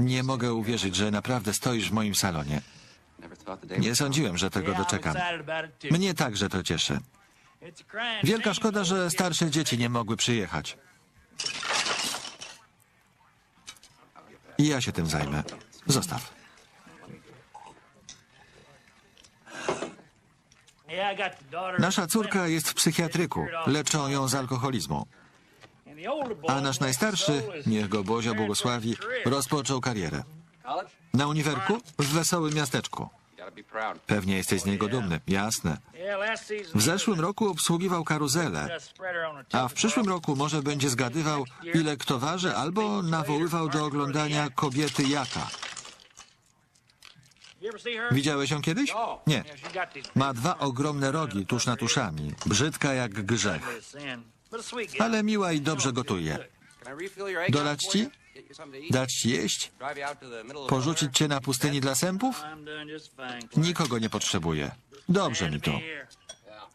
Nie mogę uwierzyć, że naprawdę stoisz w moim salonie. Nie sądziłem, że tego doczekam. Mnie także to cieszy. Wielka szkoda, że starsze dzieci nie mogły przyjechać. I ja się tym zajmę. Zostaw. Nasza córka jest w psychiatryku. Leczą ją z alkoholizmu. A nasz najstarszy, niech go Bozia błogosławi, rozpoczął karierę. Na uniwerku? W wesołym miasteczku. Pewnie jesteś z niego dumny. Jasne. W zeszłym roku obsługiwał karuzelę, a w przyszłym roku może będzie zgadywał, ile kto waży, albo nawoływał do oglądania kobiety jaka. Widziałeś ją kiedyś? Nie. Ma dwa ogromne rogi tuż nad uszami. Brzydka jak grzech. Ale miła i dobrze gotuje. Dolać ci? Dać ci jeść? Porzucić cię na pustyni dla sępów? Nikogo nie potrzebuję. Dobrze mi tu.